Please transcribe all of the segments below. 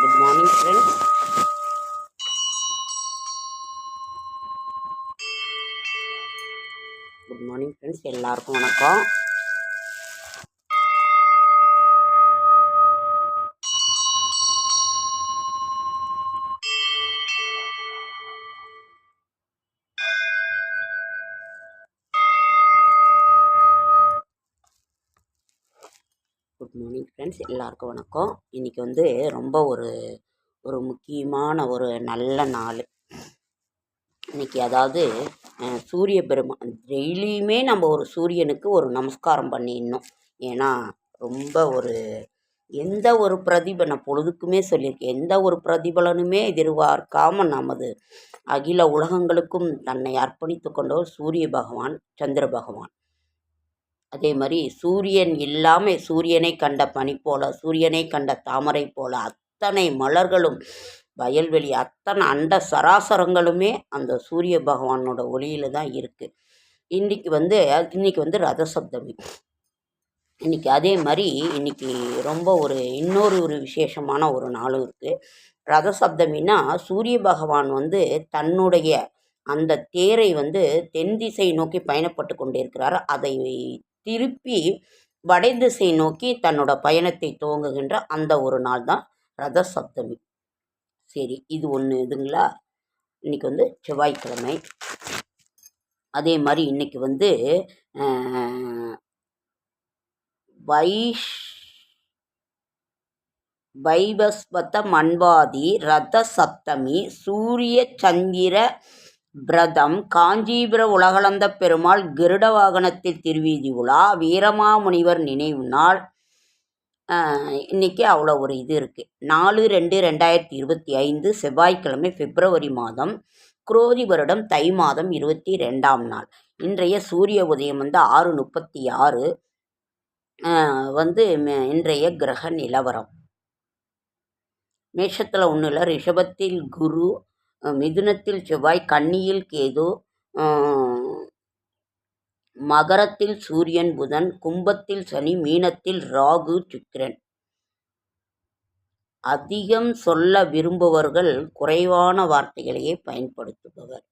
Good morning friends good morning friends எல்லாருக்கும் வணக்கம். Friends எல்லாருக்கும் வணக்கம். இன்றைக்கி வந்து ரொம்ப ஒரு ஒரு முக்கியமான ஒரு நல்ல நாள். இன்னைக்கு அதாவது சூரிய பெருமான் டெய்லியுமே நம்ம ஒரு சூரியனுக்கு ஒரு நமஸ்காரம் பண்ணிடணும். ஏன்னா ரொம்ப ஒரு எந்த ஒரு பிரதிபலன் நான் பொழுதுக்குமே சொல்லியிருக்கேன் எந்த ஒரு பிரதிபலனுமே எதிர்பார்க்காமல் நமது அகில உலகங்களுக்கும் தன்னை அர்ப்பணித்து கொண்டவர் சூரிய பகவான் சந்திர பகவான். அதே மாதிரி சூரியன் இல்லாமல் சூரியனை கண்ட பனி போல சூரியனை கண்ட தாமரை போல அத்தனை மலர்களும் வயல்வெளி அத்தனை அண்ட சராசரங்களுமே அந்த சூரிய பகவானோட ஒளியில் தான் இருக்குது இன்றைக்கி வந்து இன்றைக்கி வந்து ரத சப்தமி இன்னைக்கு அதே மாதிரி இன்னைக்கு ரொம்ப ஒரு இன்னொரு ஒரு விசேஷமான ஒரு நாளும் இருக்குது ரத சப்தமின்னா சூரிய பகவான் வந்து தன்னுடைய அந்த தேரை வந்து தென் திசை நோக்கி பயணப்பட்டு கொண்டிருக்கிறார். அதை திருப்பி வடதிசை நோக்கி தன்னோட பயணத்தை துவங்குகின்ற அந்த ஒரு நாள் தான் ரத சப்தமி சரி இது ஒன்று இதுங்களா? இன்னைக்கு வந்து செவ்வாய்க்கிழமை. அதே மாதிரி இன்னைக்கு வந்து வைஷ் வைவஸ்வத மன்வாதி ரத சப்தமி சூரிய சந்திர பிரதம் காஞ்சிபுர உலகளந்த பெருமாள் கருட வாகனத்தில் திருவீதி உலா வீரமாமுனிவர் நினைவு நாள். இன்றைக்கி இன்னைக்கு அவ்வளோ ஒரு இது இருக்குது நாலு ரெண்டு ரெண்டாயிரத்தி இருபத்தி ஐந்து செவ்வாய்க்கிழமை பிப்ரவரி மாதம் குரோதி வருடம் தை மாதம் இருபத்தி ரெண்டாம் நாள். இன்றைய சூரிய உதயம் வந்து ஆறு முப்பத்தி ஆறு வந்து இன்றைய கிரக நிலவரம். மேஷத்தில் ஒன்றும் இல்லை ரிஷபத்தில் குரு மிதுனத்தில் செவ்வாய் கன்னியில் கேது மகரத்தில் சூரியன் புதன் கும்பத்தில் சனி மீனத்தில் ராகு சுக்கிரன். அதிகம் சொல்ல விரும்புபவர்கள் குறைவான வார்த்தைகளையே பயன்படுத்துபவர்.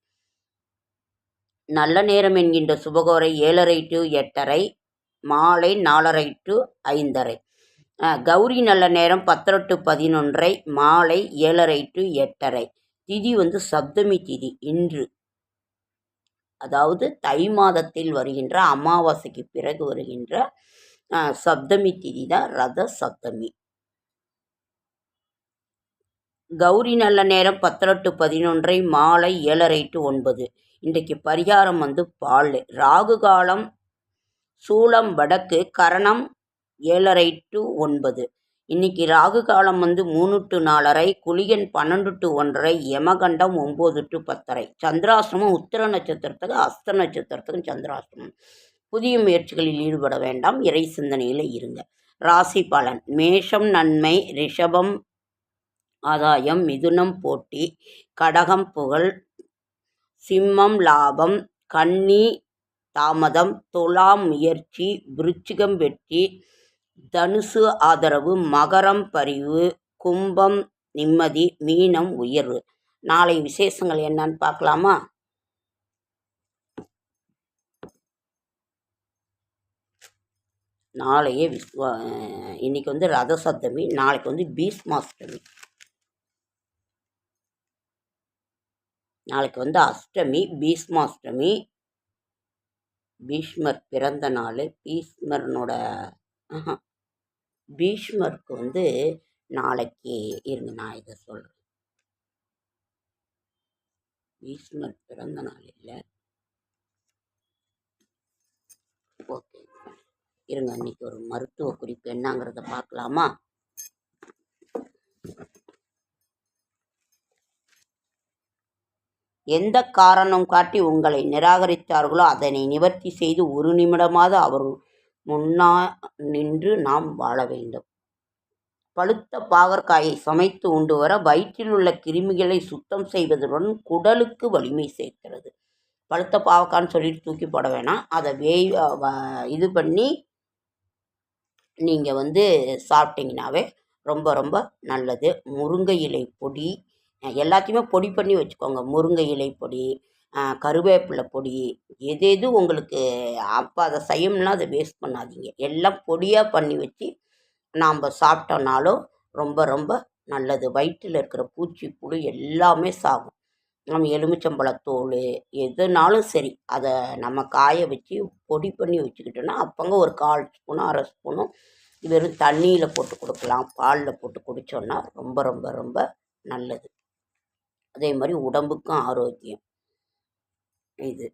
நல்ல நேரம் என்கின்ற சுபகோரை ஏழரை டு எட்டரை மாலை நாலரை டு ஐந்தரை. கௌரி நல்ல நேரம் பத்தரை டு பதினொன்றை மாலை ஏழரை டு எட்டரை. திதி வந்து சப்தமி திதி இன்று. அதாவது தை மாதத்தில் வருகின்ற அமாவாசைக்கு பிறகு வருகின்ற சப்தமி திதி தான் ரத சப்தமி. கௌரி நல்ல நேரம் பத்தரை டு பதினொன்றை மாலை ஏழரை டு ஒன்பது. இன்றைக்கு பரிகாரம் வந்து பால். ராகு காலம் சூளம் வடக்கு கரணம் ஏழரை டு ஒன்பது. இன்னைக்கு ராகு காலம் வந்து மூணு டு நாலரை குளியன் பன்னெண்டு டு ஒன்றரை யமகண்டம் ஒம்பது டு பத்தரை. சந்திராசிரமம் உத்திர நட்சத்திரத்துக்கு அஸ்த நட்சத்திரத்துக்கும் சந்திராசிரமம் புதிய முயற்சிகளில் ஈடுபட வேண்டாம் இறை சிந்தனையில் இருங்க. ராசி பலன் மேஷம் நன்மை ரிஷபம் ஆதாயம் மிதுனம் போட்டி கடகம் புகழ் சிம்மம் லாபம் கன்னி தாமதம் துலாம் முயற்சி விருச்சிகம் வெற்றி தனுசு ஆதரவு மகரம் பரிவு கும்பம் நிம்மதி மீனம் உயர்வு. நாளை விசேஷங்கள் என்னன்னு பார்க்கலாமா? நாளையே விஸ்வா இன்னைக்கு வந்து ரத சப்தமி நாளைக்கு வந்து பீஷ்மாஷ்டமி. நாளைக்கு வந்து அஷ்டமி பீஷ்மாஷ்டமி. பீஷ்மர் பிறந்த நாள் பீஷ்மரனோட ஆஹா, பீஷ்மருக்கு வந்து நாளைக்கு இருங்க நான் இதை சொல்கிறேன் பீஷ்மர் பிறந்த நாள் இல்லை. ஓகே. இருங்க இன்னைக்கு ஒரு மருத்துவ குறிப்பு என்னங்கிறத பார்க்கலாமா? எந்த காரணம் காட்டி உங்களை நிராகரித்தார்களோ அதனை நிவர்த்தி செய்து ஒரு நிமிடமாவது அவர் முன்னா நின்று நாம் வாழ வேண்டும். பழுத்த பாகற்காயை சமைத்து உண்டு வர வயிற்றில் உள்ள கிருமிகளை சுத்தம் செய்வதுடன் குடலுக்கு வலிமை சேர்க்கிறது. பழுத்த பாவக்கான்னு சொல்லிட்டு தூக்கி போட வேணாம். அதை வேய் வ- இது பண்ணி நீங்கள் வந்து சாப்பிட்டீங்கனாவே ரொம்ப ரொம்ப நல்லது. முருங்கை இலை பொடி எல்லாத்தையுமே பொடி பண்ணி வச்சுக்கோங்க. முருங்கை இலை பொடி கருவேப்பிலை பொடி எது எது உங்களுக்கு அப்போ அதை செய்யணும்னா அதை வேஸ்ட் பண்ணாதீங்க. எல்லாம் பொடியாக பண்ணி வச்சு நாம் சாப்பிட்டோம்னாலும் ரொம்ப ரொம்ப நல்லது. வயிற்றில் இருக்கிற பூச்சி புழு எல்லாமே சாகும். நம்ம எலுமிச்சம்பழத்தோல் எதுனாலும் சரி அதை நம்ம காய வச்சு பொடி பண்ணி வச்சுக்கிட்டோன்னா அப்போங்க ஒரு கால் ஸ்பூனும் அரை ஸ்பூனும் வெறும் தண்ணியில் போட்டு கொடுக்கலாம். பாலில் போட்டு குடித்தோன்னா ரொம்ப ரொம்ப ரொம்ப நல்லது. அதே மாதிரி உடம்புக்கும் ஆரோக்கியம். இது.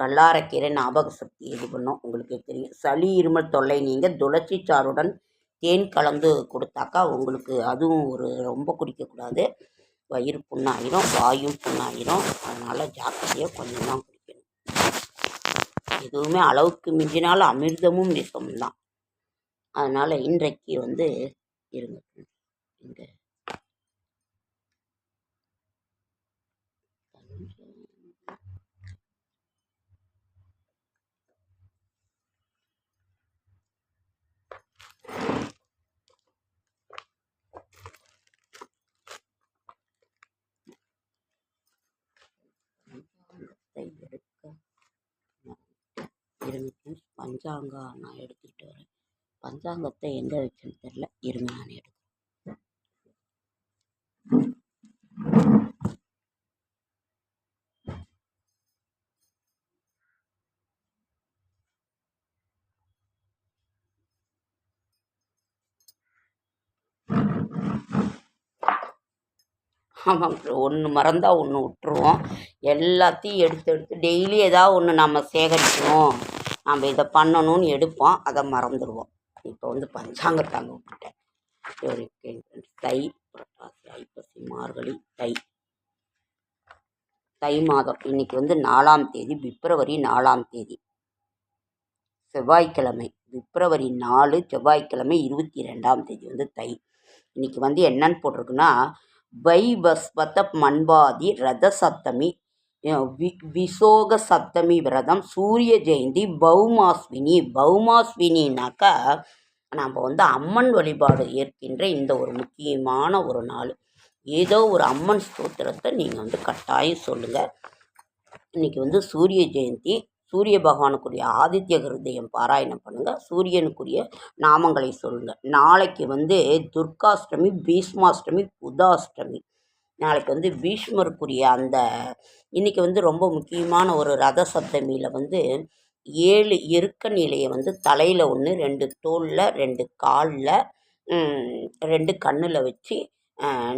வல்லாரக்கீரை ஞாபக சக்தி இது பண்ணும். உங்களுக்கு தெரியும். சளி இருமல் தொல்லை நீங்கள் துளசி சாறுடன் தேன் கலந்து கொடுத்தாக்கா உங்களுக்கு அதுவும் ஒரு ரொம்ப குடிக்கக்கூடாது. வயிறு புண்ணாயிரும் வாயும் புண்ணாயிரும். அதனால் ஜாக்கிரதையாக கொஞ்சம் தான் குடிக்கணும். எதுவுமே அளவுக்கு மிஞ்சினாலும் அமிர்தமும் விஷம்தான் அதனால் இன்றைக்கு வந்து இருங்க. இங்கே பஞ்சாங்கத்தை எடுக்க இருங்க ஃப்ரெண்ட்ஸ் பஞ்சாங்கம் நான் எடுத்துக்கிட்டு வரேன் பஞ்சாங்கத்தை எங்கே வச்சேன்னு தெரில இருங்க நான் எடுக்கிறேன் ஒன்று மறந்தால் ஒன்று விட்ருவோம் எல்லாத்தையும் எடுத்து எடுத்து டெய்லி ஏதாவது ஒன்று நம்ம சேகரிக்கணும். நம்ம இதை பண்ணணும்னு எடுப்போம் அதை மறந்துடுவோம். இப்போ வந்து பஞ்சாங்கத்தாங்க விட்டுட்டேன். தை புரட்டாசி ஐப்பசி மார்கழி தை. தை மாதம். இன்னைக்கு வந்து நாலாம் தேதி பிப்ரவரி நாலாம் தேதி. செவ்வாய்க்கிழமை பிப்ரவரி நாலு செவ்வாய்க்கிழமை இருபத்தி ரெண்டாம் தேதி வந்து தை. இன்னைக்கு வந்து என்னன்னு போட்டிருக்குன்னா வைவஸ்வத மண்பாதி ரத சப்தமி வி விசோக சப்தமி விரதம் சூரிய ஜெயந்தி பௌமாஸ்வினி. பௌமாஸ்வினினாக்கா நம்ம வந்து அம்மன் வழிபாடு ஏற்கின்ற இந்த ஒரு முக்கியமான ஒரு நாள். ஏதோ ஒரு அம்மன் ஸ்தோத்திரத்தை நீங்கள் வந்து கட்டாயம் சொல்லுங்கள் இன்னைக்கு வந்து சூரிய ஜெயந்தி சூரிய பகவானுக்குரிய ஆதித்ய ஹிருதயம் பாராயணம் பண்ணுங்கள் சூரியனுக்குரிய நாமங்களை சொல்லுங்கள் நாளைக்கு வந்து துர்காஷ்டமி பீஷ்மாஷ்டமி புதாஷ்டமி. நாளைக்கு வந்து பீஷ்மருக்குரிய அந்த இன்னைக்கு வந்து ரொம்ப முக்கியமான ஒரு ரத சப்தமியில் வந்து ஏழு எருக்க நிலையை வந்து தலையில் ஒன்று ரெண்டு தோளில் ரெண்டு காலில் ரெண்டு கண்ணில் வச்சு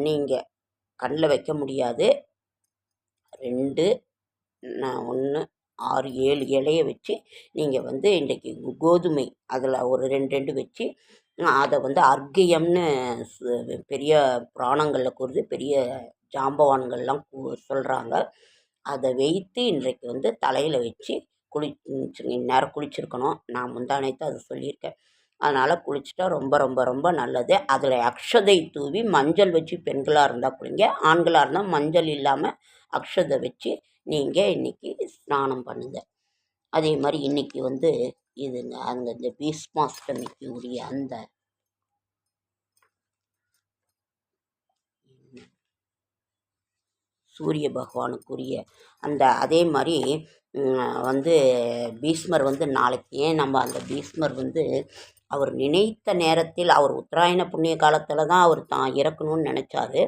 நீங்கள் கண்ணில் வைக்க முடியாது. ரெண்டு ஒன்று ஆறு ஏழு இலைய வச்சு நீங்கள் வந்து இன்றைக்கி கோதுமை அதில் ஒரு ரெண்டு ரெண்டு வச்சு அதை வந்து அர்க்கியம்னு பெரிய புராணங்களில் கூறுது பெரிய ஜாம்பவான்கள்லாம் சொல்கிறாங்க அதை வைத்து இன்றைக்கு வந்து தலையில் வச்சு குளி இந்நேரம் குளிச்சிருக்கணும். நான் முந்தானேத்து அதை சொல்லியிருக்கேன். அதனால் குளிச்சுட்டா ரொம்ப ரொம்ப ரொம்ப நல்லது. அதில் அக்ஷதை தூவி மஞ்சள் வச்சு பெண்களாக இருந்தால் குளிங்க ஆண்களாக இருந்தால் மஞ்சள் இல்லாமல் அக்ஷதை வச்சு நீங்கள் இன்றைக்கி ஸ்நானம் பண்ணுங்கள் அதே மாதிரி இன்றைக்கி வந்து இதுங்க அந்த இந்த பீஷ்மாஷ்டமிக்கு உரிய அந்த சூரிய பகவானுக்குரிய அந்த அதே மாதிரி வந்து பீஷ்மர் வந்து நாளைக்கு ஏன் நம்ம அந்த பீஷ்மர் வந்து அவர் நினைத்த நேரத்தில் அவர் உத்தராயண புண்ணிய காலத்தில் தான் அவர் தான் இறக்கணும்னு நினச்சாரு.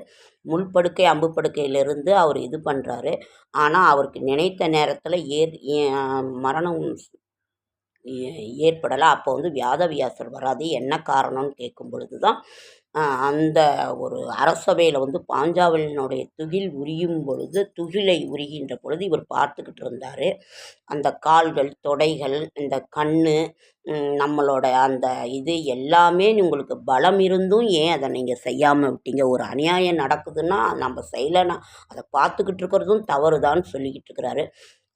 முள்படுக்கை அம்பு படுக்கையிலிருந்து அவர் இது பண்ணுறாரு ஆனால் அவருக்கு நினைத்த நேரத்தில் ஏற் மரணம் ஏ- ஏற்படலை. அப்போ வந்து வியாதவியாசர் வராது. என்ன காரணம்னு கேட்கும் பொழுது தான் அந்த ஒரு அரசவையில் வந்து பாஞ்சாவலினுடைய துகில் உரியும் பொழுது துகிலை உரிகின்ற பொழுது இவர் பார்த்துக்கிட்டு இருந்தார். அந்த கால்கள் தொடைகள் இந்த கண் நம்மளோட அந்த இது எல்லாமே உங்களுக்கு பலம் இருந்தும் ஏன் அதை நீங்கள் செய்யாமல் விட்டீங்க? ஒரு அநியாயம் நடக்குதுன்னா நம்ம செய்யலைன்னா அதை பார்த்துக்கிட்டு இருக்கிறதும் தவறுதான்னு சொல்லிக்கிட்டு இருக்கிறாரு.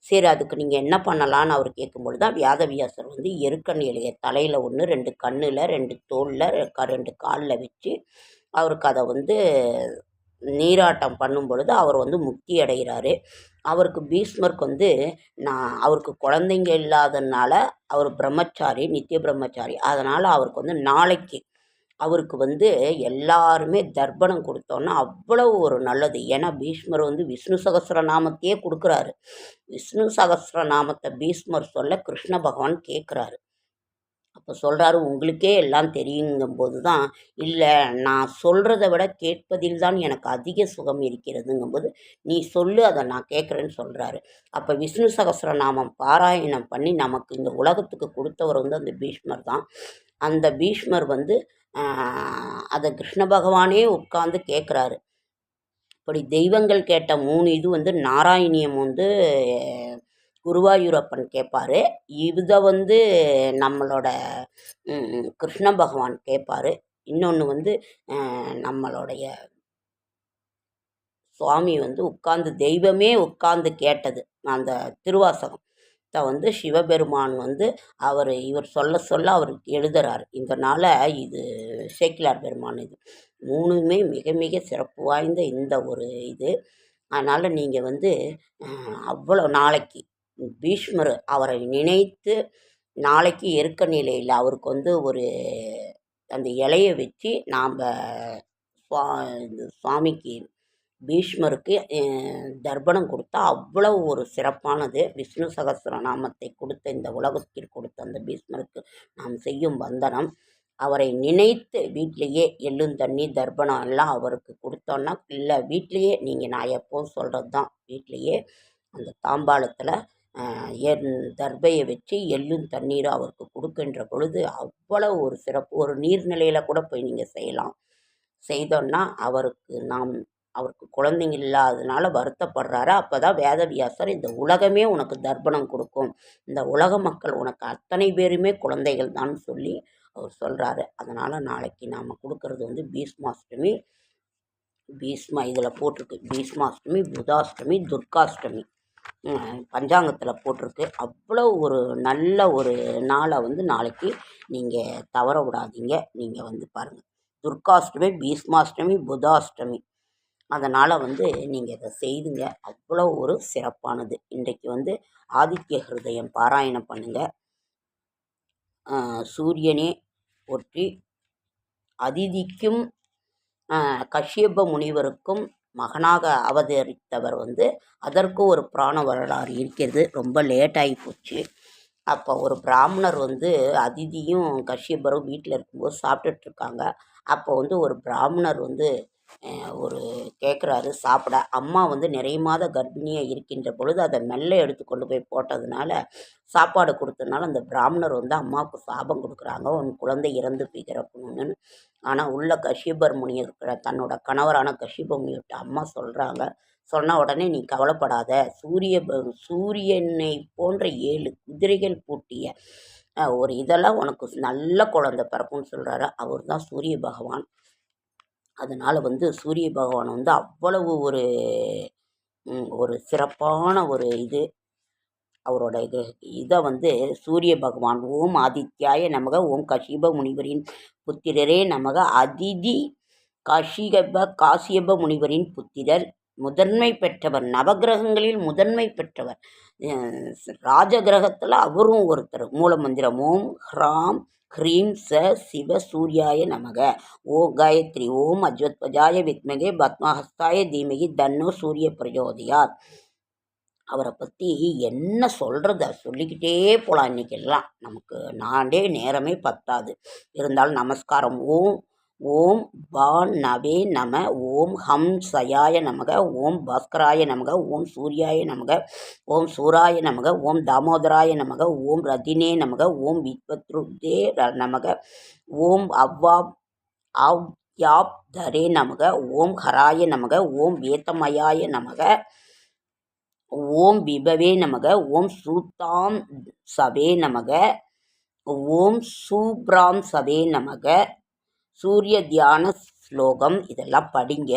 சரி அதுக்கு நீங்கள் என்ன பண்ணலான்னு அவர் கேட்கும்பொழுது தான் வியாதவியாசர் வந்து எருக்கண் இலையை தலையில் ஒன்று ரெண்டு கண்ணில் ரெண்டு தோளில் ரெண்டு காலில் வச்சு அவருக்கு அதை வந்து நீராட்டம் பண்ணும் பொழுது அவர் வந்து முக்தி அடைகிறாரு. அவருக்கு பீஷ்மருக்கு வந்து நான் அவருக்கு குழந்தைங்க இல்லாதனால அவர் பிரம்மச்சாரி நித்திய பிரம்மச்சாரி. அதனால் அவருக்கு வந்து நாளைக்கு அவருக்கு வந்து எல்லாருமே தர்ப்பணம் கொடுத்தோன்னா அவ்வளவு ஒரு நல்லது. ஏன்னா பீஷ்மர் வந்து விஷ்ணு சகஸ்ர நாமத்தையே கொடுக்குறாரு. விஷ்ணு சகஸ்ர நாமத்தை பீஷ்மர் சொல்ல கிருஷ்ண பகவான் கேட்குறாரு அப்போ சொல்கிறாரு உங்களுக்கே எல்லாம் தெரியுங்கும்போது தான் இல்லை நான் சொல்கிறத விட கேட்பதில் தான் எனக்கு அதிக சுகம் இருக்கிறதுங்கும்போது நீ சொல்லு அதை நான் கேட்குறேன்னு சொல்கிறாரு அப்போ விஷ்ணு சகஸ்ர நாமம் பாராயணம் பண்ணி நமக்கு இந்த உலகத்துக்கு கொடுத்தவர் வந்து அந்த பீஷ்மர் தான் அந்த பீஷ்மர் வந்து அதை கிருஷ்ண பகவானே உட்காந்து கேட்குறாரு இப்படி தெய்வங்கள் கேட்ட மூணு இது வந்து நாராயணியம் வந்து குருவாயூரப்பன் கேட்பாரு இதை வந்து நம்மளோட கிருஷ்ண பகவான் கேட்பாரு இன்னொன்று வந்து நம்மளுடைய சுவாமி வந்து உட்கார்ந்து தெய்வமே உட்கார்ந்து கேட்டது. அந்த திருவாசகம். வந்து சிவபெருமான் வந்து அவர் இவர் சொல்ல சொல்ல அவர் எழுதுறார். இதனால் இது சேக்கிலார் பெருமான் இது. மூணுமே மிக மிக சிறப்பு வாய்ந்த இந்த ஒரு இது. அதனால் நீங்கள் வந்து அவ்வளோ நாளைக்கு பீஷ்மர் அவரை நினைத்து நாளைக்கு இருக்க நிலையில் அவருக்கு வந்து ஒரு அந்த இலையை வச்சு நாம் சுவா சுவாமிக்கு பீஷ்மருக்கு தர்ப்பணம் கொடுத்தா அவ்வளோ ஒரு சிறப்பானது. விஷ்ணு சகஸ்ரநாமத்தை கொடுத்த இந்த உலகத்திற்கு கொடுத்த அந்த பீஷ்மருக்கு நாம் செய்யும் வந்தனம். அவரை நினைத்து வீட்டிலையே எள்ளும் தண்ணி தர்ப்பணம் எல்லாம் அவருக்கு கொடுத்தோன்னா இல்லை வீட்டிலையே நீங்கள் நான் எப்போவும் சொல்கிறது தான் வீட்டிலையே அந்த தாம்பாளத்தில் என் தர்பையை வச்சு எள்ளும் தண்ணீரும் அவருக்கு கொடுக்கின்ற பொழுது அவ்வளோ ஒரு சிறப்பு. ஒரு நீர்நிலையில் கூட போய் நீங்கள் செய்யலாம். செய்தோன்னா அவருக்கு நாம் அவருக்கு குழந்தைங்க இல்லாதனால வருத்தப்படுறாரு. அப்போ தான் வேதவியாசர் இந்த உலகமே உனக்கு தர்ப்பணம் கொடுக்கும். இந்த உலக மக்கள் உனக்கு அத்தனை பேருமே குழந்தைகள் தான் சொல்லி அவர் சொல்கிறாரு அதனால் நாளைக்கு நாம் கொடுக்கறது வந்து பீஷ்மாஷ்டமி பீஷ்மா இதில் போட்டிருக்கு. பீஷ்மாஷ்டமி புதாஷ்டமி துர்காஷ்டமி. பஞ்சாங்கத்தில் போட்டிருக்கு. அவ்வளோ ஒரு நல்ல ஒரு நாளை வந்து நாளைக்கு நீங்கள் தவற விடாதீங்க. நீங்கள் வந்து பாருங்கள் துர்காஷ்டமி பீஷ்மாஷ்டமி புதாஷ்டமி. அதனால் வந்து நீங்கள் இதை செய்துங்க. அவ்வளோ ஒரு சிறப்பானது. இன்றைக்கு வந்து ஆதித்ய ஹிருதயம் பாராயணம் பண்ணுங்கள் சூரியனே ஒற்றி அதிதிக்கும் கஷ்யப முனிவருக்கும் மகனாக அவதரித்தவர் வந்து அதற்கு ஒரு புராண வரலாறு இருக்கிறது. ரொம்ப லேட்டாகி போச்சு. அப்போ ஒரு பிராமணர் வந்து அதிதியும் கஷ்யபரும் வீட்டில் இருக்கும்போது சாப்பிட்டுட்ருக்காங்க அப்போ வந்து ஒரு பிராமணர் வந்து ஒரு கேட்குறாரு சாப்பிட. அம்மா வந்து நிறைய மாத கர்ப்பிணியாக இருக்கின்ற பொழுது அதை மெல்ல எடுத்து கொண்டு போய் போட்டதுனால சாப்பாடு கொடுத்ததுனால அந்த பிராமணர் வந்து அம்மாவுக்கு சாபம் கொடுக்குறாங்க. உன் குழந்தை இறந்து போய் ஆனால் உள்ள கஷிபர் முனி இருக்கிற தன்னோட கணவரான கஷிப முனியிட்ட அம்மா சொல்கிறாங்க சொன்ன உடனே நீ கவலைப்படாத. சூரிய சூரியனை போன்ற ஏழு குதிரைகள் பூட்டிய ஒரு இதெல்லாம் உனக்கு நல்ல குழந்தை பிறக்கும்னு சொல்கிறாரு அவர் தான் சூரிய பகவான். அதனால் வந்து சூரிய பகவான் வந்து அவ்வளவு ஒரு ஒரு சிறப்பான ஒரு இது. அவரோட இது இதை வந்து சூரிய பகவான் ஓம் ஆதித்யாய நமக ஓம் கஷிப முனிவரின் புத்திரரே நமக அதிதி காஷிகப காசியப முனிவரின் புத்திரர். முதன்மை பெற்றவர் நவகிரகங்களில் முதன்மை பெற்றவர். ராஜகிரகத்தில் அவரும் ஒருத்தர். மூலமந்திரம் ஓம் ஹ்ராம் ஹ்ரீம் ச சிவ சூர்யாய நமக. ஓ காயத்ரி ஓம் அஜ்வத்வஜாய வித்மகே பத்மஹஸ்தாய தீமகி தன்னோ சூரிய பிரஜோதியார் அவரை பற்றி என்ன சொல்கிறத சொல்லிக்கிட்டே போகலாம் இன்றைக்கெல்லாம் நமக்கு நாண்டே நேரமே பத்தாது. இருந்தாலும் நமஸ்காரம் ஓம் ஓம் நவே நம ஓம் ஹம் சயாய நமக ஓம் பாஸ்கராய நமக ஓம் சூர்யாய நமக ஓம் சூராய நமக ஓம் தாமோதராய நமக ஓம் ரதினே நமக ஓம் வித்வத்ருதே நமக ஓம் அவ்வா அவ் யாப் தரே நமக ஓம் ஹராய நமக ஓம் வேத்தமயாய நமக ஓம் விபவே நமக ஓம் சூத்தாம் சவே நமக ஓம் சூப்ராம் சவே நமக சூரிய தியான ஸ்லோகம் இதெல்லாம் படிங்க.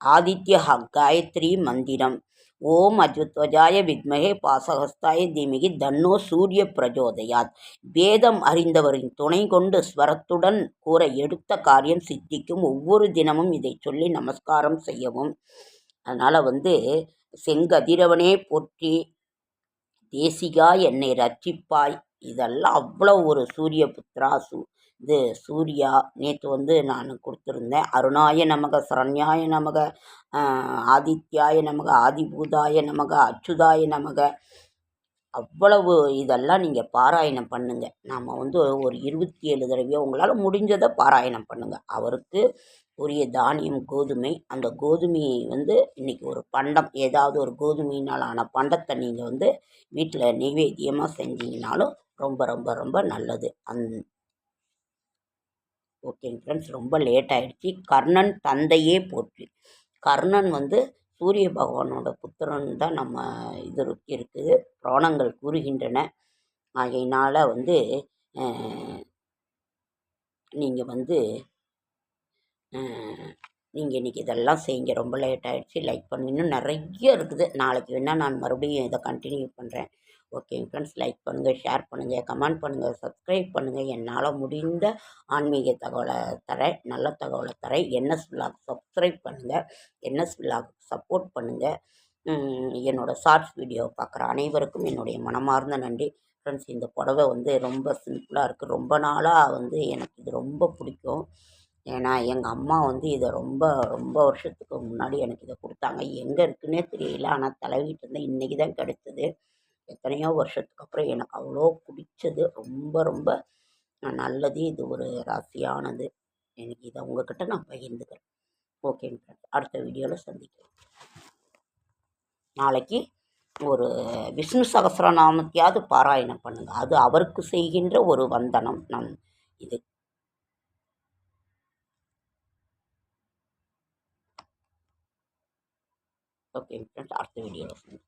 ஆதித்ய காயத்ரி மந்திரம். ஓம் அஜுத்வஜாய வித்மகே பாசகஸ்தாய தீமகி தன்னோ சூரிய பிரஜோதயாத். வேதம் அறிந்தவரின் துணை கொண்டு ஸ்வரத்துடன் கூற எடுத்த காரியம் சித்திக்கும் ஒவ்வொரு தினமும் இதை சொல்லி நமஸ்காரம் செய்யவும். அதனால் வந்து செங்கதிரவனே போற்றி தேசிகா என்னை ரட்சிப்பாய். இதெல்லாம் அவ்வளோ ஒரு சூரிய புத்ரா சூ இது சூர்யா நேற்று வந்து நான் கொடுத்துருந்தேன். அருணாய நமக சரண்யாய நமக ஆதித்யாய நமக ஆதிபூதாய நமக அச்சுதாய நமக. அவ்வளவு இதெல்லாம் நீங்கள் பாராயணம் பண்ணுங்கள் நாம் வந்து ஒரு இருபத்தி ஏழு தடவையோ உங்களால் முடிஞ்சதை பாராயணம் பண்ணுங்கள் அவருக்கு உரிய தானியம் கோதுமை அந்த கோதுமையை வந்து இன்றைக்கி ஒரு பண்டம். ஏதாவது ஒரு கோதுமையினால் ஆன பண்டத்தை நீங்கள் வந்து வீட்டில் நெய்வேத்தியமாக செஞ்சீங்கனாலும் ரொம்ப ரொம்ப ரொம்ப நல்லது. அந் ஓகேங்க ஃப்ரெண்ட்ஸ் ரொம்ப லேட் ஆகிடுச்சி கர்ணன் தந்தையே போற்றி. கர்ணன் வந்து சூரிய பகவானோட புத்திரன் தான் நம்ம இது இருக்குது புராணங்கள் கூறுகின்றன. ஆகையினால் வந்து நீங்கள் வந்து நீங்கள் இன்றைக்கி இதெல்லாம் செய்யுங்க. ரொம்ப லேட் ஆகிடுச்சி லைக் பண்ணி. இன்னும் நிறைய இருக்குது. நாளைக்கு வேணால் நான் மறுபடியும் இதை கண்டினியூ பண்ணுறேன் ஓகேங்க ஃப்ரெண்ட்ஸ் லைக் பண்ணுங்கள் ஷேர் பண்ணுங்கள் கமெண்ட் பண்ணுங்கள் சப்ஸ்கிரைப் பண்ணுங்கள் என்னால் முடிந்த ஆன்மீக தகவலை தரேன் நல்ல தகவலை தரேன். என்எஸ் விலாக் சப்ஸ்கிரைப் பண்ணுங்கள் என்எஸ் விலாக் சப்போர்ட் பண்ணுங்கள் என்னோடய ஷார்ட்ஸ் வீடியோ பார்க்குற அனைவருக்கும் என்னுடைய மனமார்ந்த நன்றி. ஃப்ரெண்ட்ஸ் இந்த புடவை வந்து ரொம்ப சிம்பிளாக இருக்குது ரொம்ப நாளாக வந்து எனக்கு இது ரொம்ப பிடிக்கும். ஏன்னா எங்கள் அம்மா வந்து இதை ரொம்ப ரொம்ப வருஷத்துக்கு முன்னாடி எனக்கு இதை கொடுத்தாங்க. எங்கே இருக்குன்னே தெரியல. ஆனால் தலைவிட்டு இருந்தேன் இன்றைக்கி தான் கிடைச்சது எத்தனையோ வருஷத்துக்கு அப்புறம் எனக்கு அவ்வளோ பிடிச்சது. ரொம்ப ரொம்ப நல்லது. இது ஒரு ராசியானது. எனக்கு இதை உங்ககிட்ட நான் பகிர்ந்துக்கிறேன். ஓகேங்க அடுத்த வீடியோவில் சந்திக்கிறேன் நாளைக்கு ஒரு விஷ்ணு சகசிரநாமத்தையாவது பாராயணம் பண்ணுங்கள் அது அவருக்கு செய்கின்ற ஒரு வந்தனம். நான் இது. ஓகே அடுத்த வீடியோவில்